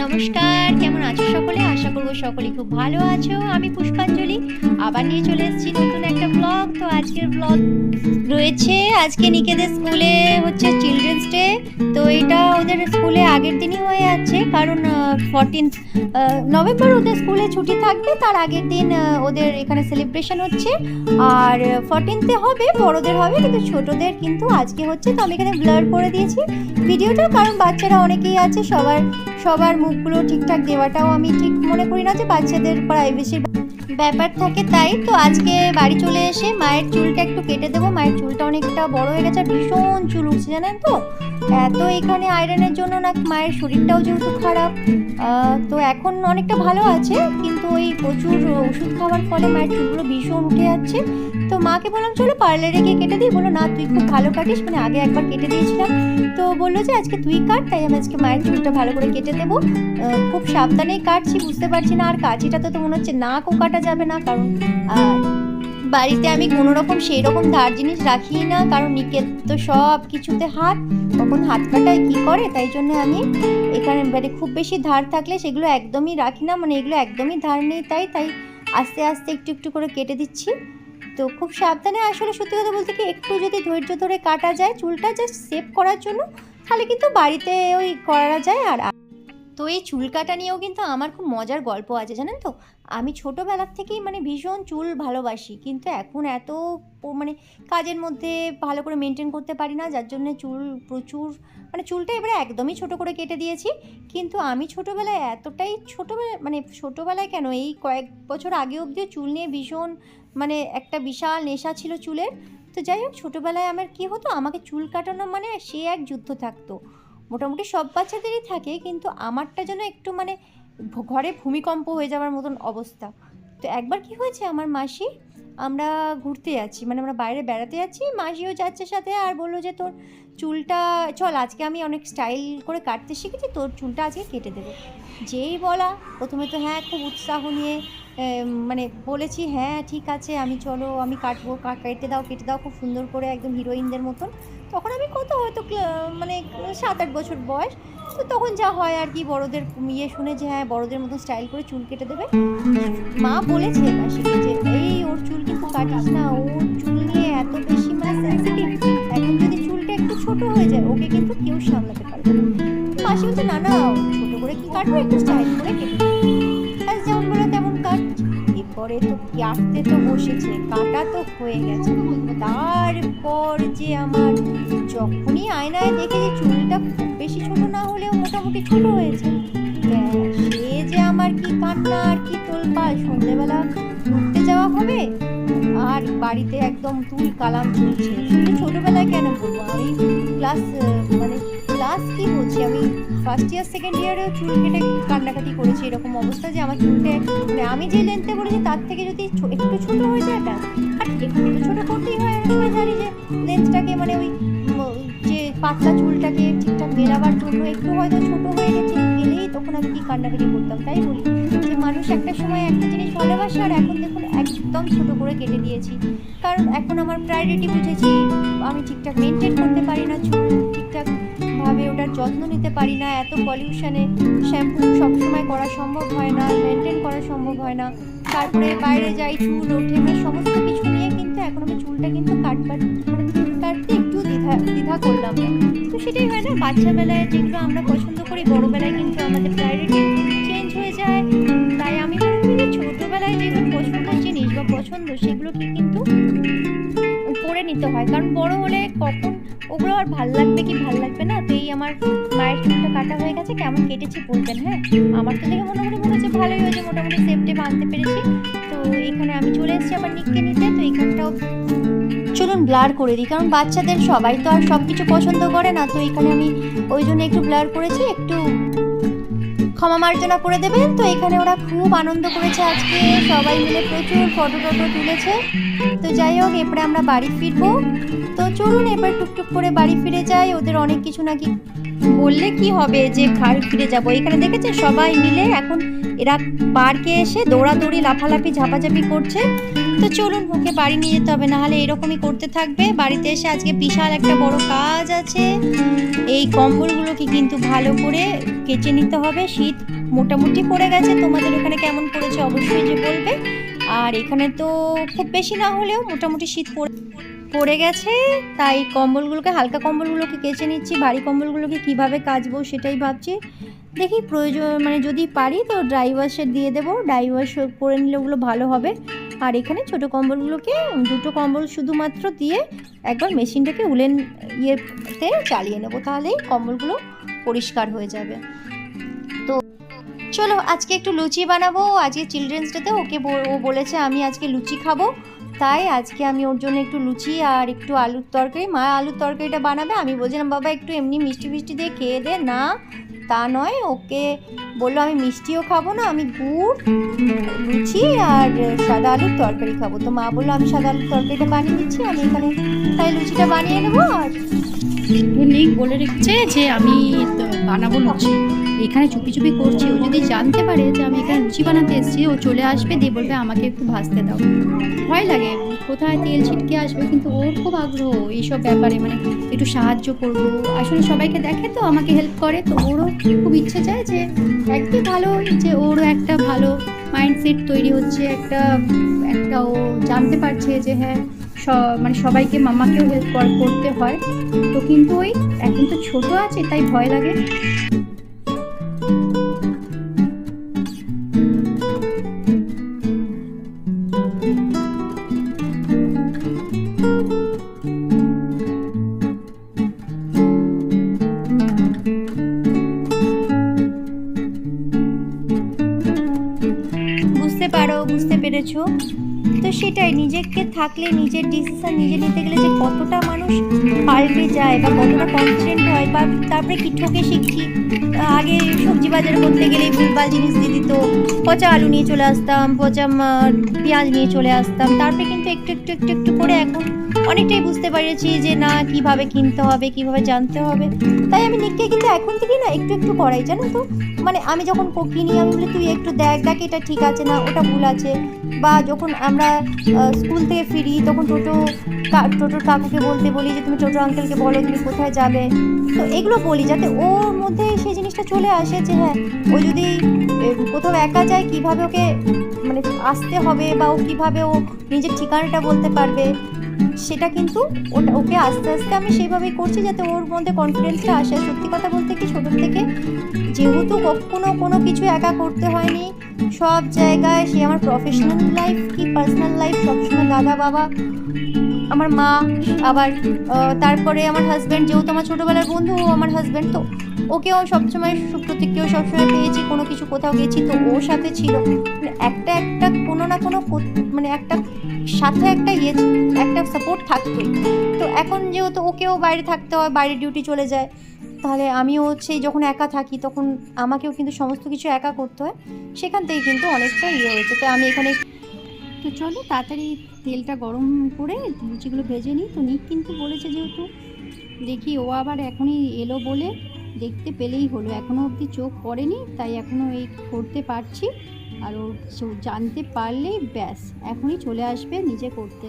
নমস্কার কেমন আছো সকলে? আশা করব সকলে খুব ভালো আছো। আমি পুষ্পাঞ্জলি। আবার নিয়ে চলে এসেছি নতুন একটা ব্লগ তো আজকের ব্লগ রয়েছে আজকে নিকেদের স্কুলে হচ্ছে চিলড্রেন্স ডে তো এটা ওদের স্কুলে আগের দিনই হয়ে যাচ্ছে। কারণ ফরটিন্থ নভেম্বর ওদের স্কুলে ছুটি থাকবে। তার আগের দিন ওদের এখানে সেলিব্রেশন হচ্ছে। আর ফরটিনতে হবে, বড়দের হবে, কিন্তু ছোটদের কিন্তু আজকে হচ্ছে। তো আমি এখানে ব্লার করে দিয়েছি ভিডিওটা কারণ বাচ্চারা অনেকেই আছে, সবার সবার মুখগুলো ঠিকঠাক দেওয়াটাও আমি ঠিক মনে করি না যে বাচ্চাদের প্রাইভেসির ব্যাপার থাকে, তাই তো আজকে বাড়ি চলে এসে মায়ের চুলটা একটু কেটে দেবো। মায়ের চুলটা অনেকটা বড় হয়ে গেছে ভীষণ চুল উঠছে, জানেন তো? এত এখানে আয়রনের জন্য না মায়ের শরীরটাও যেহেতু খারাপ তো এখন অনেকটা ভালো আছে, কিন্তু ওই প্রচুর ওষুধ খাওয়ার ফলে মায়ের চুলগুলো ভীষণ উঠে যাচ্ছে। তো মাকে বললাম, চলো পার্লারে গিয়ে কেটে দিই। বলো না, তুই খুব ভালো কাটিস। মানে আগে একবার কেটে দিয়েছিলাম। তো বলল যে, আজকে তুই কাট, তাই আমি আজকে মায়ের চুলটা ভালো করে কেটে দেবো। খুব সাবধানেই কাটছি, বুঝতে পারছি না আর কাঁচিটা তো মনে হচ্ছে নাকও কাটা যাবে না, কারণ বাড়িতে আমি কোনো রকম সেই রকম ধার জিনিস রাখি না, কারণ নিকেত তো সব কিছুতে হাত। কখন হাত কাটায়, কী করে? তাই জন্য আমি এখানে মানে খুব বেশি ধার থাকলে সেগুলো একদমই রাখি না। মানে এগুলো একদমই ধার নেই, তাই তাই আস্তে আস্তে একটু একটু করে কেটে দিচ্ছি। তো খুব সাবধানে আসলে সত্যি কথা বলতে কি, একটু যদি ধৈর্য ধরে কাটা যায়, চুলটা জাস্ট সেভ করার জন্য, তাহলে কিন্তু বাড়িতে ওই করা যায় আর তো এই চুল কাটা নিয়েও কিন্তু আমার খুব মজার গল্প আছে, জানেন তো? আমি ছোটোবেলার থেকেই মানে ভীষণ চুল ভালোবাসি, কিন্তু এখন এত মানে কাজের মধ্যে ভালো করে মেনটেন করতে পারি না, যার জন্য চুল প্রচুর মানে চুলটা এবারে একদমই ছোট করে কেটে দিয়েছি। কিন্তু আমি ছোটোবেলায় এতটাই ছোটোবেলায় মানে ছোটোবেলায় কেন এই কয়েক বছর আগে অবধিও চুল নিয়ে ভীষণ মানে একটা বিশাল নেশা ছিল চুলের। তো যাই হোক, ছোটোবেলায় আমার কী হতো? আমাকে চুল কাটানো মানে সে এক যুদ্ধ থাকতো। মোটামুটি সব বাচ্চাদেরই থাকে, কিন্তু আমারটা যেন একটু মানে ঘরে ভূমিকম্প হয়ে যাওয়ার মতন অবস্থা। তো একবার কি হয়েছে, আমার মাসি আমরা ঘুরতে যাচ্ছি মানে আমরা বাইরে বেড়াতে যাচ্ছি, মাসিও যাচ্ছে সাথে আর বলল যে, তোর চুলটা, চল আজকে আমি অনেক স্টাইল করে কাটতে শিখেছি, তোর চুলটা আজকে কেটে দেবো। যেই বলা, প্রথমে তো হ্যাঁ খুব উৎসাহ নিয়ে মানে বলেছি হ্যাঁ ঠিক আছে, আমি চলো, আমি কাটবো কেটে দাও কেটে দাও। খুব সুন্দর করে একদম হিরোইনদের মতন। তখন আমি কত হয়তো মানে সাত আট বছর বয়স, তো তখন যা হয় আর কি, বড়দের ইয়ে শুনে যে হ্যাঁ বড়দের মতো স্টাইল করে চুল কেটে দেবে। মা বলেছে যে এই ওর চুল কিন্তু কাটিস না, ওর চুল নিয়ে এত বেশি মানে এখন যদি চুলটা একটু ছোট হয়ে যায়, ওকে কিন্তু কেউ সামলাতে পারবে না। মাসি বলছে, না না ছোট করে কি কাটবো? একটু স্টাইল করে কেটে এরপরে তো কাটতে তো বসেছে, কাটা তো হয়ে গেছে। তারপর যে আমার, যখনই আয়নায় দেখে যে চুলটা খুব বেশি ছোট না হলেও মোটামুটি ছোট হয়েছে সে যে আমার কি কান্না আর কি তোলপাল সন্ধ্যেবেলা ঘুরতে যাওয়া হবে? আর বাড়িতে একদম তুল কালাম চলছে। শুধু ছোটোবেলায় কেন বলব? আমি ক্লাস মানে ক্লাস কি বলছি? আমি ফার্স্ট ইয়ার সেকেন্ড ইয়ারেও চুল কেটে কান্নাকাটি করেছি, এরকম অবস্থা যে আমার চুলটা মানে আমি যে লেন্থে বলেছি তার থেকে যদি একটু ছোটো হয়ে যায় ব্যাস আর একটু ছোট করতেই হয়, আমি জানি যে লেন্থটাকে মানে ওই যে পাতলা চুলটাকে ঠিকঠাক মেলাবার জন্য একটু হয়তো ছোটো হয়ে গেছে। তখন আমি কি কান্নাকাটি করতাম, তাই বলি? যে মানুষ একটা সময় একটা জিনিস ভালোবাসে আর এখন দেখুন একদম ছোটো করে কেটে দিয়েছি। কারণ এখন আমার প্রায়োরিটি বুঝেছি, আমি ঠিকঠাক মেনটেন করতে পারি না, চুল ঠিকঠাক ভাবে ওটার যত্ন নিতে পারি না, এত পলিউশনে শ্যাম্পু সবসময় করা সম্ভব হয় না মেনটেন করা সম্ভব হয় না। তারপরে বাইরে যাই, চুল ওঠে মানে সমস্ত কিছু নিয়ে কিন্তু এখন আমি চুলটা কিন্তু কাটবার মানে কাটতে একটু দ্বিধা দ্বিধা করলাম। তো সেটাই হয় না বাচ্চা বেলায় যেগুলো আমরা পছন্দ করি বড়বেলায় কিন্তু আমাদের প্রায়োরিটি চেঞ্জ হয়ে যায়। তাই আমি মনে করি ছোটোবেলায় যেগুলো পছন্দের জিনিস বা পছন্দ, সেগুলোকে কিন্তু করে নিতে হয়। কারণ বড় হলে কখন ওগুলো আর ভালো লাগবে কি ভালো লাগবে না? তো এই আমার মায়ের চুলটা কাটা হয়ে গেছে, কেমন কেটেছি বলবেন হ্যাঁ? আমার তো দেখে মোটামুটি মনে হচ্ছে ভালোই হয়েছে, মোটামুটি সেফটে বাঁধতে পেরেছি। এখানে আমি চলে এসেছি আবার নিককে নিতে, তো এখানটাও চলুন ব্লার করে দিই, কারণ বাচ্চাদের সবাই তো আর সব কিছু পছন্দ করে না, তো এখানে আমি ওই জন্য একটু ব্লার করেছি, একটু ক্ষমা মার্জনা করে দেবেন। তো এখানে ওরা খুব আনন্দ করেছে আজকে। সবাই মিলে প্রচুর ফটো টটো তুলেছে। তো যাই হোক, এরপরে আমরা বাড়ি ফিরবো। তো চলুন, এবার টুকটুক করে বাড়ি ফিরে যাই। ওদের অনেক কিছু নাকি বললে কি হবে যে বাড়ি ফিরে যাব। এখানে দেখেছে সবাই মিলে এখন এরা পার্কে এসে দৌড়াদৌড়ি, লাফালাফি, ঝাপাঝাপি করছে। তো চলুন, ওকে বাড়ি নিয়ে যেতে হবে, নাহলে এরকমই করতে থাকবে। বাড়িতে এসে আজকে বিশাল একটা বড় কাজ আছে। এই কম্বলগুলোকে কিন্তু ভালো করে কেচে নিতে হবে। শীত মোটামুটি পড়ে গেছে, তোমাদের ওখানে কেমন পড়েছে অবশ্যই যে বলবে। আর এখানে তো খুব বেশি না হলেও মোটামুটি শীত পড়ে পড়ে গেছে। তাই কম্বলগুলোকে, হালকা কম্বলগুলোকে কেচে নিচ্ছি। ভারী কম্বলগুলোকে কীভাবে কাচবো সেটাই ভাবছি। দেখি প্রয়োজন মানে যদি পারি তো ড্রাই ওয়াশে দিয়ে দেবো। ড্রাই ওয়াশ করে নিলে ওগুলো ভালো হবে। আর এখানে ছোট কম্বলগুলোকে, দুটো কম্বল শুধুমাত্র দিয়ে একবার মেশিনটাকে উলেন ইয়েতে চালিয়ে নেব, তাহলেই কম্বলগুলো পরিষ্কার হয়ে যাবে। তো চলো, আজকে একটু লুচি বানাবো। আজকে চিলড্রেন্স ডেতে ওকে ও বলেছে, আমি আজকে লুচি খাব। তাই আজকে আমি ওর জন্য একটু লুচি আর একটু আলুর তরকারি। মা আলুর তরকারিটা বানাবে। আমি বলছিলাম, বাবা, একটু এমনি মিষ্টি মিষ্টি দিয়ে খেয়ে দে, না তা নয়, ওকে বলল, আমি মিষ্টিও খাব না, আমি গুড়, লুচি আর সাদা আলুর তরকারি খাব। তো মা বলল, আমি সাদা আলুর তরকারিটা বানিয়ে দিচ্ছি আমি এখানে তাই লুচিটা বানিয়ে নেব আর নিক বলে রেখেছে যে আমি বানাবো লুচি। এখানে চুপি চুপি করছি। ও যদি জানতে পারে যে আমি এখানে লুচি বানাতে এসেছি, ও চলে আসবে, দিয়ে বলবে আমাকে একটু ভাজতে দাও। ভয় লাগে, কোথায় তেল ছিটকে আসবে, কিন্তু ওর খুব আগ্রহ এইসব ব্যাপারে মানে একটু সাহায্য করব। আসলে সবাইকে দেখে তো আমাকে হেল্প করে, তো ওরও খুব ইচ্ছে চায় যে একদিকে ভালো, যে ওরও একটা ভালো মাইন্ডসেট তৈরি হচ্ছে, একটা একটা ও জানতে পারছে যে হ্যাঁ স- মানে সবাইকে মামাকেও হেল্প করতে হয়। তো কিন্তু ওই, এখন তো ছোট আছে, তাই ভয় লাগে। পেরেছ তো সেটাই, নিজেকে থাকলে নিজের ডিসিশান নিজে নিতে গেলে যে কতটা মানুষ পাল্টে যায় বা কতটা কনফিডেন্ট হয় বা তারপরে কি ঠকে শিখছি আগে সবজি বাজার করতে গেলে ভুলভাল জিনিস দিয়ে দিত, পচা আলু নিয়ে চলে আসতাম, পচা পেঁয়াজ নিয়ে চলে আসতাম, তারপরে কিন্তু একটু একটু একটু একটু করে এখন অনেকটাই বুঝতে পেরেছি যে না, কীভাবে কিনতে হবে, কীভাবে জানতে হবে। তাই আমি নিককে কিন্তু এখন থেকেই না একটু একটু করাই, জানো তো? মানে আমি যখন কিনি, আমি বলি, তুই একটু দেখ দেখ, এটা ঠিক আছে না, ওটা ভুল আছে। বা যখন আমরা স্কুল থেকে ফিরি, তখন টোটো টোটোর কাকুকে বলতে বলি যে, তুমি টোটো আঙ্কেলকে বলো, তুমি কোথায় যাবে? তো এগুলো বলি যাতে ওর মধ্যে সেই জিনিসটা চলে আসে যে হ্যাঁ ও যদি কোথাও একা যায়, কীভাবে ওকে মানে আসতে হবে বা ও কীভাবে ও নিজের ঠিকানাটা বলতে পারবে? সেটা কিন্তু ওটা ওকে আস্তে আস্তে আমি সেইভাবেই করছি যাতে ওর মধ্যে কনফিডেন্সটা আসে। সত্যি কথা বলতে কি, ছোটোর থেকে যেহেতু কখনো কোনো কিছু একা করতে হয়নি, সব জায়গায় সে আমার প্রফেশনাল লাইফ কি পার্সোনাল লাইফ সবসময় দাদা, বাবা, আমার মা, আবার তারপরে আমার হাজব্যান্ড যেহেতু আমার ছোটোবেলার বন্ধু, ও আমার হাজব্যান্ড তো ওকেও সবসময় সুপ্রতীককেও সবসময় পেয়েছি, কোনো কিছু কোথাও গেছি, তো ওর সাথে ছিল। মানে একটা একটা কোনো না কোনো মানে একটা সাথে একটা ইয়ে একটা সাপোর্ট থাকতোই তো এখন যেহেতু ওকেও বাইরে থাকতে হয়, বাইরে ডিউটি চলে যায়, তাহলে আমিও সেই যখন একা থাকি, তখন আমাকেও কিন্তু সমস্ত কিছু একা করতে হয়। সেখান থেকে কিন্তু অনেকটা ইয়ে হয়েছে তো আমি এখানে তো চলো তাড়াতাড়ি তেলটা গরম করে লুচিগুলো ভেজে নিই। তো নিক কিন্তু বলেছে যেহেতু, দেখি ও আবার এখনই এলো বলে দেখতে পেলেই হলো। এখনও অবধি চোখ পড়েনি, তাই এখনও এই করতে পারছি। আর ও জানতে পারলেই ব্যাস, এখনই চলে আসবে নিজে করতে।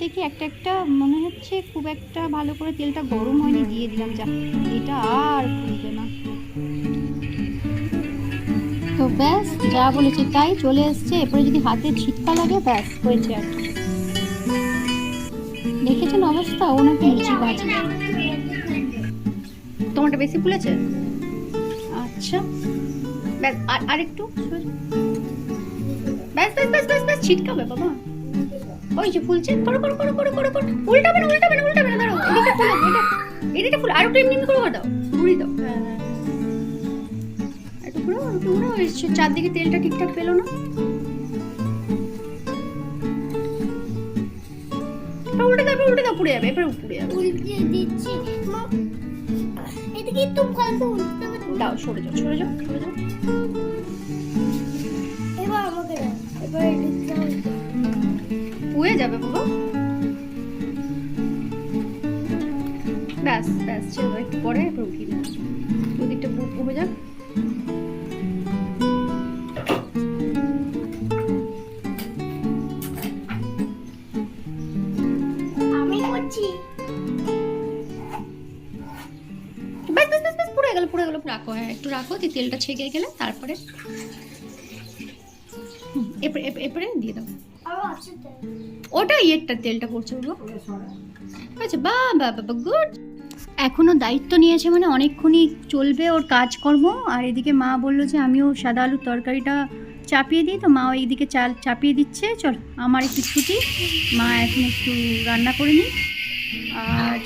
দেখি একটা একটা মনে হচ্ছে খুব একটা ভালো করে তেলটা গরম হয়নি দিয়ে দিলাম যা। এটা আর খুলবে না। তো ব্যাস যা বলেছি তাই চলে এসছে। এরপরে যদি হাতে ছিটকা লাগে ব্যাস হয়েছে আর দেখেছেন অবস্থা? ও নাকি লুচি ভাজবে তোমারটা বেশি ফুলেছে? আচ্ছা। ব্যাস আর সোজা। ব্যাস ব্যাস ব্যাস ব্যাস ব্যাস ছিটকাবে বাবা। ওই যে ফুলছে করো করো করো করো করো করো। উল্টাবে না উল্টাবে না উল্টাবে না দাঁড়াও এদিকে ফুলো এটা এদিকে ফুল আর একটু এমনি করে দাও ঘুরি দাও। একটু ঘুরো একটু ঘুরো চারদিকে তেলটা ঠিকঠাক পেল না। উল্টে দাও উল্টে দাও পুড়ে যাবে এবার পুড়ে যাবে। উল্টে দিচ্ছি এটা কিন্তু ফালতু উল্টে দাও সরে যাও সরে যাও সরে যাও। এবার আমাকে দাও এবার এদিকটা উল্টে। পুয়ে যাবে পুরো ব্যাস ব্যাস একটু পরে এরপর উঠিয়ে ওদিকটা পুরো হয়ে যাক। গেল রাখো হ্যাঁ একটু রাখো যে তেলটা ছেঁকে গেলে তারপরে এপরে দিয়ে দাও। ওটা ইয়েরটা তেলটা পড়ছে ওগুলো আচ্ছা বা বা বা গুড। এখনও দায়িত্ব নিয়েছে মানে অনেকক্ষণই চলবে ওর কাজকর্ম। আর এদিকে মা বলল যে, আমিও সাদা আলুর তরকারিটা চাপিয়ে দিই। তো মা এইদিকে চাল চাপিয়ে দিচ্ছে। চল, আমার একটু ছুটি। মা এখন একটু রান্না করে নিই। আর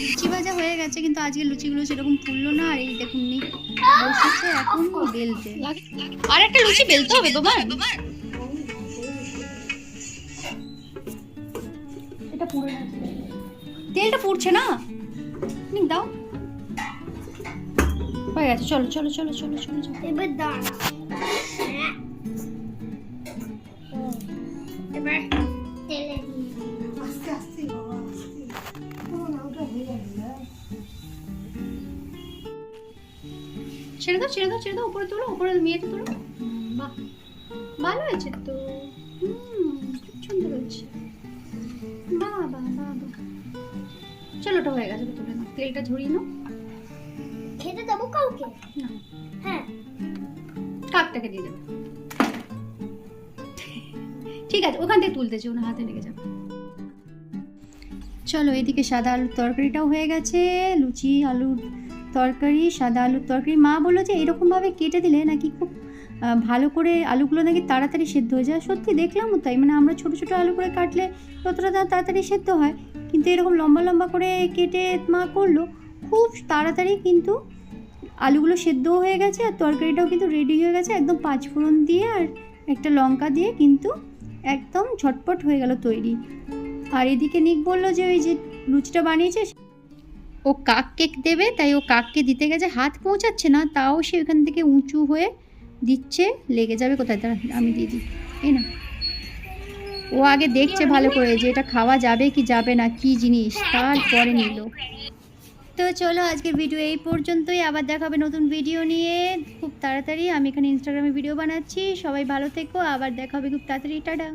লুচি ভাজা হয়ে গেছে কিন্তু আজকে লুচিগুলো সেরকম ফুললো না আর এই দেখুন নি বসেছে এখন বেলতে। আর একটা লুচি বেলতে হবে তোমার? এটা গেছে। তেলটা পুড়ছে না? নিক দাও। হয়ে গেছে চলো চলো চলো চলো চলো চলো। এবার দাঁড়া হ্যাঁ। এবার ছেড়ে দাও ছেড়ে দাও ছেড়ে দাও উপরে তোলো উপরে মেয়েটা তোলো। বাহ ভালো হয়েছে তো। খুব সুন্দর হয়েছে বাহ বাহ বাহ বাহ। চলো ওটা হয়ে গেছে তুলে নাও তেলটা ঝরিয়ে নাও। খেতে দেবো কাউকে? না। হ্যাঁ। কাকটাকে দিয়ে দেবে। ঠিক আছে ওখান থেকে তুলতে না হাতে লেগে যাবে। চলো এদিকে সাদা আলুর তরকারিটাও হয়ে গেছে লুচি আলুর তরকারি, সাদা আলুর তরকারি। মা বলল যে, এরকমভাবে কেটে দিলে নাকি খুব ভালো করে আলুগুলো নাকি তাড়াতাড়ি সেদ্ধ হয়ে যায়? সত্যি দেখলামও তাই। মানে আমরা ছোটো ছোটো আলু করে কাটলে যতটা তা- তাড়াতাড়ি সেদ্ধ হয়। কিন্তু এরকম লম্বা লম্বা করে কেটে মা করল, খুব তাড়াতাড়ি কিন্তু আলুগুলো সেদ্ধও হয়ে গেছে আর তরকারিটাও কিন্তু রেডি হয়ে গেছে একদম পাঁচ ফোড়ন দিয়ে আর একটা লঙ্কা দিয়ে কিন্তু একদম ঝটপট হয়ে গেল তৈরি। আর এদিকে নিক বলল যে, ওই যে লুচিটা বানিয়েছে ও কাককে দেবে, তাই ও কাককে দিতে গেছে। হাত পৌঁছাচ্ছে না, তাও সে ওখান থেকে উঁচু হয়ে দিচ্ছে, লেগে যাবে কোথায়? দাঁড়া, আমি দিয়ে দিই। এই না ও আগে দেখছে ভালো করে যে এটা খাওয়া যাবে কি যাবে না, কি জিনিস, তারপরে নিল। তো চলো আজকের ভিডিও এই পর্যন্তই। আবার দেখাবে নতুন ভিডিও নিয়ে। খুব তাড়াতাড়ি আমি এখানে ইনস্টাগ্রামে ভিডিও বানাচ্ছি। সবাই ভালো থেকো। আবার দেখা হবে খুব তাড়াতাড়ি। টাটা।